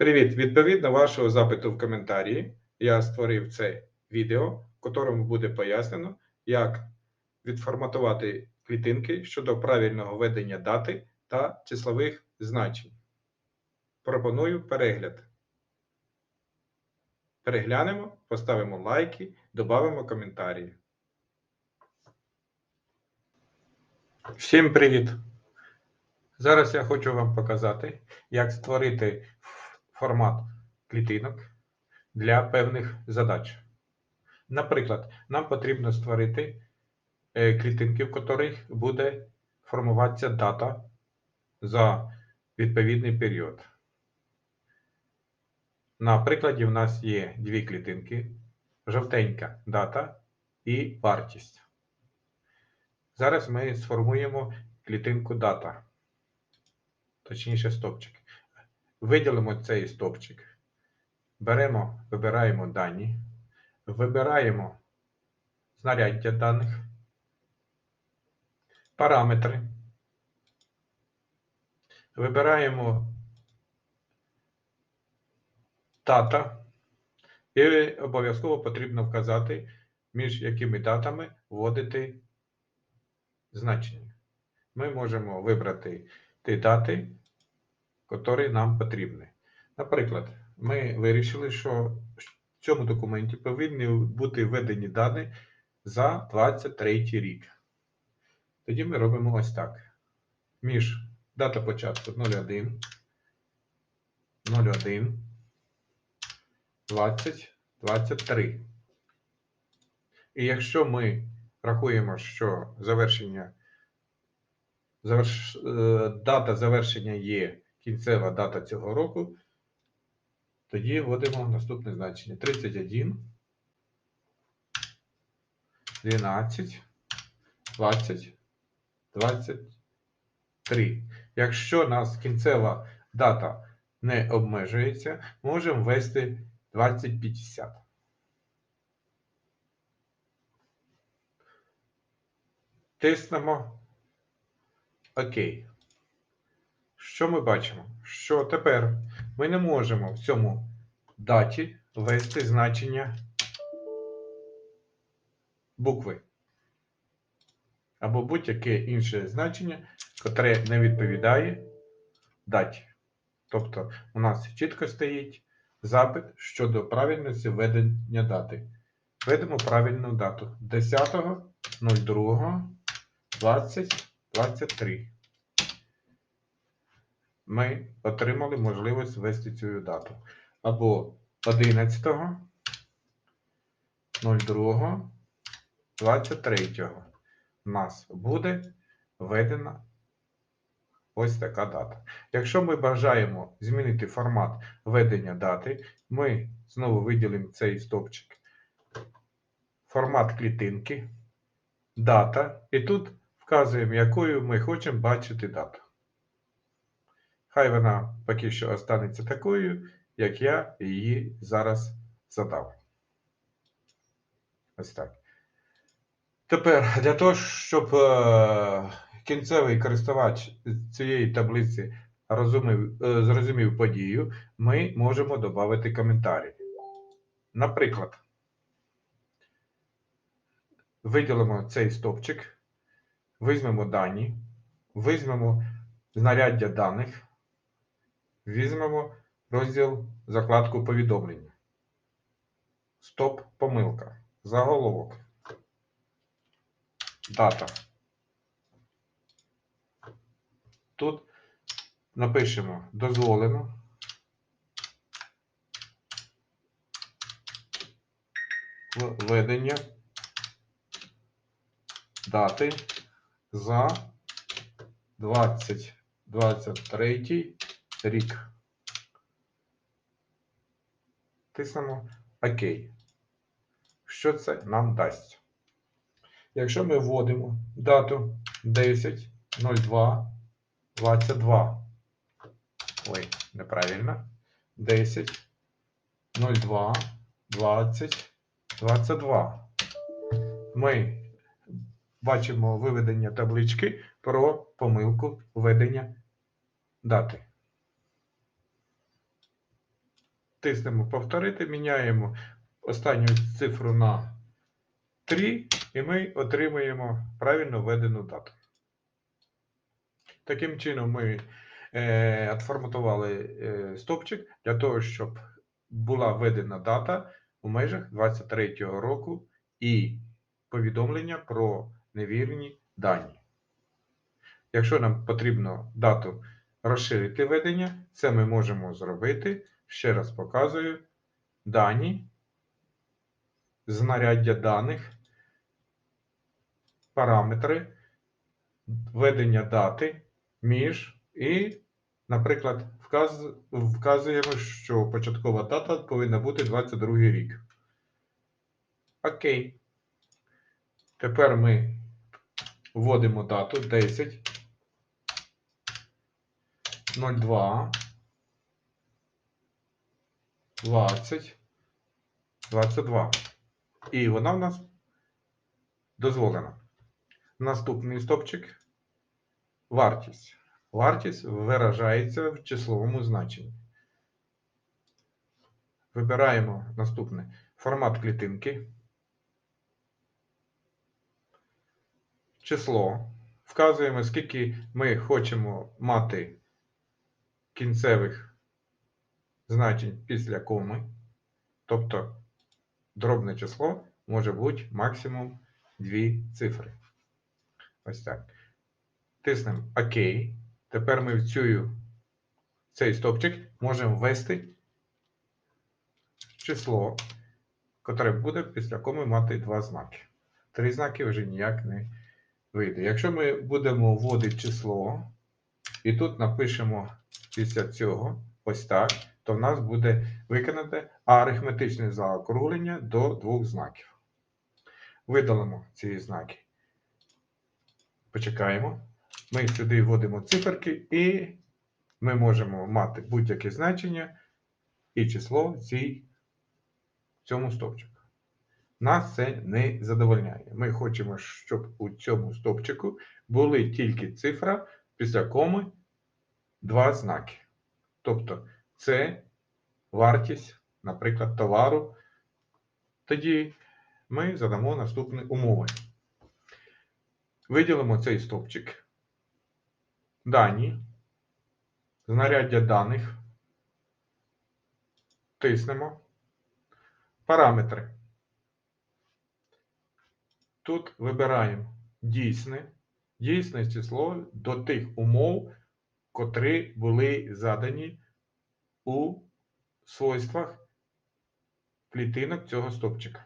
Привіт! Відповідно вашого запиту в коментарі я створив це відео, в котрому буде пояснено, як відформатувати клітинки щодо правильного ведення дати та числових значень. Пропоную перегляд. Переглянемо, поставимо лайки, додамо коментарі. Всім привіт! Зараз я хочу вам показати, як створити формат клітинок для певних задач. Наприклад, нам потрібно створити е, клітинки, в яких буде формуватися дата за відповідний період. На прикладі в нас є дві клітинки: жовтенька дата і вартість. Зараз ми сформуємо клітинку дата, точніше стопчик. Виділимо цей стопчик. Беремо, вибираємо дані, вибираємо знаряддя даних, параметри. Вибираємо дата і обов'язково потрібно вказати, між якими датами вводити значення. Ми можемо вибрати ті дати, які нам потрібні. Наприклад, ми вирішили, що в цьому документі повинні бути введені дані за 23 рік. Тоді ми робимо ось так. Між дата початку 01, 01, 20, 23. І якщо ми рахуємо, що завершення, заверш, е, дата завершення є кінцева дата цього року, тоді вводимо наступне значення: 31, 12, 20, 23. Якщо нас кінцева дата не обмежується, можемо ввести 2050. Тиснемо ОК. Що ми бачимо? Що тепер ми не можемо в цьому даті ввести значення букви або будь-яке інше значення, яке не відповідає даті. Тобто у нас чітко стоїть запит щодо правильності введення дати. Введемо правильну дату 10.02.2023 ми отримали можливість ввести цю дату. Або 11 02 23 у нас буде введена ось така дата. Якщо ми бажаємо змінити формат введення дати, ми знову виділимо цей стопчик. Формат клітинки, дата, і тут вказуємо, якою ми хочемо бачити дату. Хай вона поки що останеться такою, як я її зараз задав. Ось так. Тепер для того, щоб е, кінцевий користувач цієї таблиці розумів, е, зрозумів подію, ми можемо додати коментарі. Наприклад, виділимо цей стопчик, візьмемо дані, візьмемо знаряддя даних. Візьмемо розділ закладку повідомлення. Стоп помилка. Заголовок. Дата. Тут напишемо дозволено. Введення дати за 2023 рік. Тиснемо ОК. Що це нам дасть? Якщо ми вводимо дату 10.02.22. Ой, неправильно. 10.02.2022. Ми бачимо виведення таблички про помилку введення дати. Тиснемо повторити, міняємо останню цифру на 3, і ми отримуємо правильно введену дату. Таким чином, ми е, отформатували е, стопчик для того, щоб була введена дата у межах 23 року і повідомлення про невірні дані. Якщо нам потрібно дату розширити ведення, це ми можемо зробити. Ще раз показую. Дані, знаряддя даних, параметри, введення дати. Між. І, наприклад, вказ, вказуємо, що початкова дата повинна бути 22 рік. Окей. Тепер ми вводимо дату 10. 02 20 22. І вона в нас дозволена. Наступний стопчик вартість. Вартість виражається в числовому значенні. Вибираємо наступне формат клітинки. Число. Вказуємо, скільки ми хочемо мати кінцевих значень після коми. Тобто дробне число може бути максимум 2 цифри. Ось так. Тиснемо ОК. Тепер ми в цю, цей стопчик можемо ввести число, яке буде після коми мати два знаки. Три знаки вже ніяк не вийде. Якщо ми будемо вводити число, і тут напишемо після цього ось так, то в нас буде виконане арифметичне заокруглення до двох знаків. Видалимо ці знаки. Почекаємо. Ми сюди вводимо циферки, і ми можемо мати будь-яке значення і число цій, цьому стовпчику. Нас це не задовольняє. Ми хочемо, щоб у цьому стовпчику були тільки цифра після коми два знаки. Тобто це вартість, наприклад, товару. Тоді ми задамо наступні умови. Виділимо цей стовпчик. Дані, знаряддя даних. Тиснемо. Параметри. Тут вибираємо дійсне, дійсне число до тих умов, котрі були задані у свойствах клітинок цього стопчика.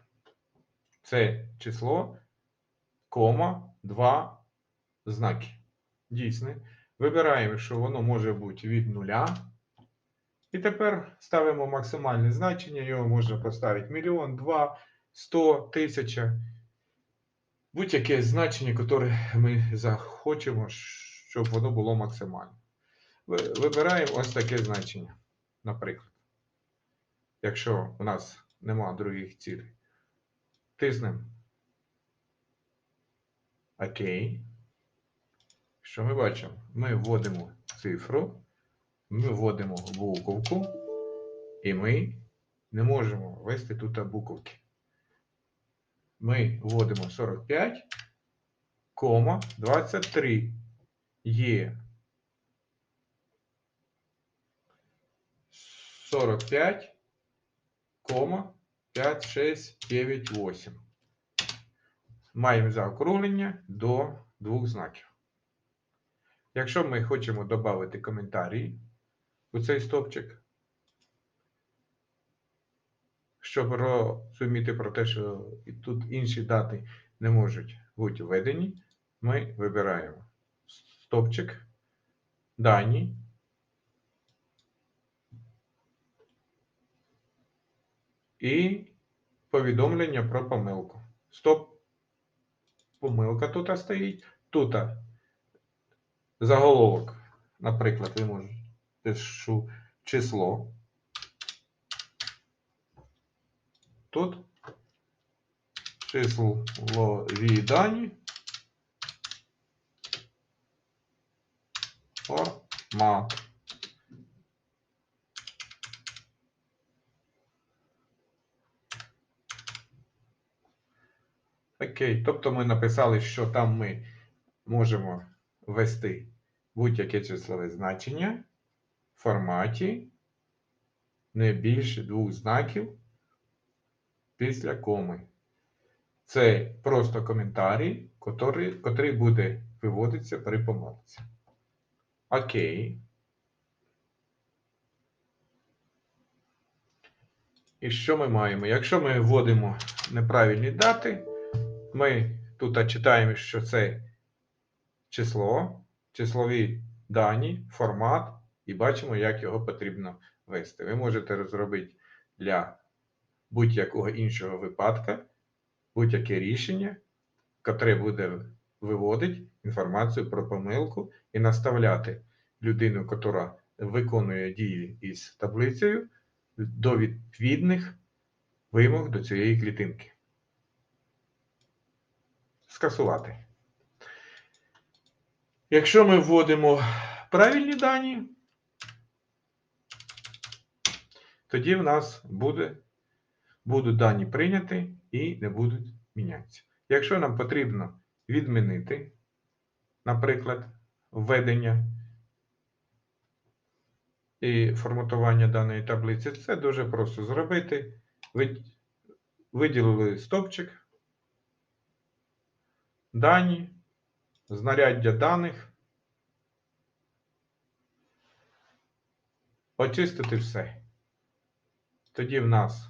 Це число, кома, два знаки. Дійсне. Вибираємо, що воно може бути від нуля. І тепер ставимо максимальне значення, його можна поставити мільйон, два, сто, тисяча. Будь-яке значення, яке ми захочемо, щоб воно було максимальне. Вибираємо ось таке значення, наприклад. Якщо у нас нема других цілей. Тиснемо ОК. Що ми бачимо? Ми вводимо цифру, ми вводимо буковку, і ми не можемо ввести тут буковки. Ми вводимо 45, 23 є 45, 5, 6, 9, 8. Маємо заокруглення до двох знаків. Якщо ми хочемо додати коментарі у цей стопчик, щоб розуміти про те, що тут інші дати не можуть бути введені, ми вибираємо стопчик, дані. І повідомлення про помилку. Стоп. Помилка тут стоїть. Тут заголовок. Наприклад, ви можете пишу число. Тут числові дані. Формат. Окей, тобто ми написали, що там ми можемо ввести будь-яке числове значення в форматі не більше двох знаків після коми. Це просто коментарій, котрий, котрий буде виводитися при помилці. Окей. І що ми маємо? Якщо ми вводимо неправильні дати, ми тут читаємо, що це число, числові дані, формат, і бачимо, як його потрібно ввести. Ви можете розробити для будь-якого іншого випадка будь-яке рішення, котре буде виводити інформацію про помилку і наставляти людину, яка виконує дії із таблицею, до відповідних вимог до цієї клітинки. Скасувати. Якщо ми вводимо правильні дані, тоді в нас буде, будуть дані прийняті і не будуть мінятися. Якщо нам потрібно відмінити, наприклад, введення і форматування даної таблиці, це дуже просто зробити. Виділили стопчик, дані, знаряддя даних, очистити все. Тоді в нас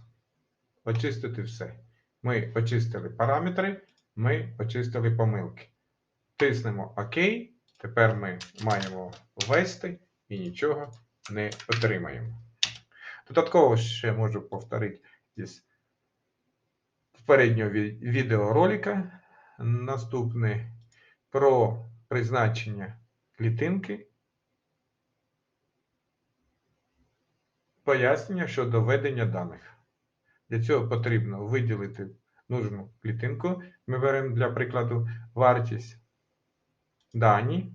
очистити все. Ми очистили параметри, ми очистили помилки. Тиснемо ОК. Тепер ми маємо ввести і нічого не отримаємо. Додатково ще можу повторити із попереднього відеоролика наступне про призначення клітинки. Пояснення щодо введення даних. Для цього потрібно виділити нужну клітинку. Ми беремо для прикладу вартість дані,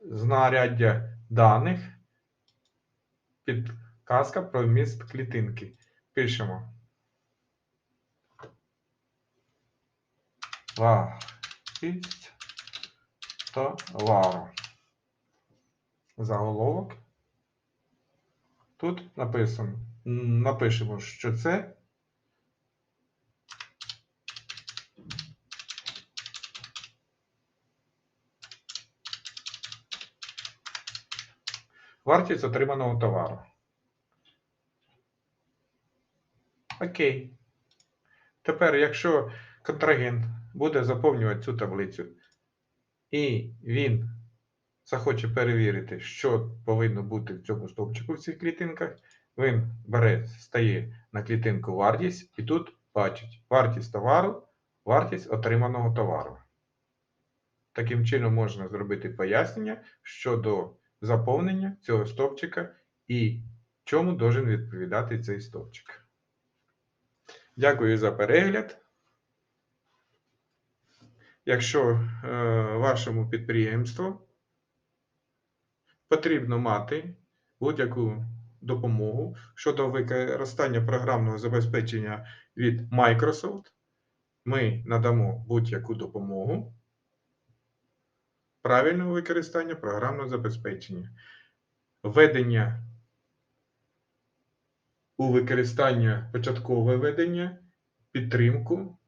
знаряддя даних, підказка про вміст клітинки. Пишемо. Вартість товару. Заголовок. Тут написано, напишемо, що це вартість отриманого товару. Окей. Тепер, якщо контрагент буде заповнювати цю таблицю, і він захоче перевірити, що повинно бути в цьому стовпчику в цих клітинках, він бере, стає на клітинку вартість і тут бачить вартість товару, вартість отриманого товару. Таким чином можна зробити пояснення щодо заповнення цього стовпчика і чому должен відповідати цей стовпчик. Дякую за перегляд. Якщо е, вашому підприємству потрібно мати будь-яку допомогу щодо використання програмного забезпечення від Microsoft, ми надамо будь-яку допомогу правильного використання програмного забезпечення. Введення у використання початкове ведення, підтримку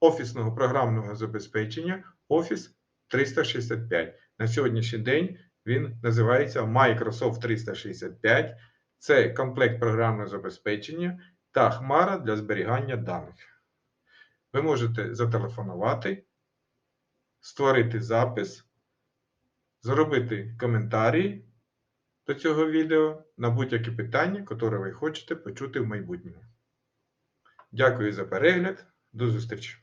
офісного програмного забезпечення Office 365. На сьогоднішній день він називається Microsoft 365. Це комплект програмного забезпечення та хмара для зберігання даних. Ви можете зателефонувати, створити запис, зробити коментарі до цього відео на будь-які питання, які ви хочете почути в майбутньому. Дякую за перегляд. До зустрічі!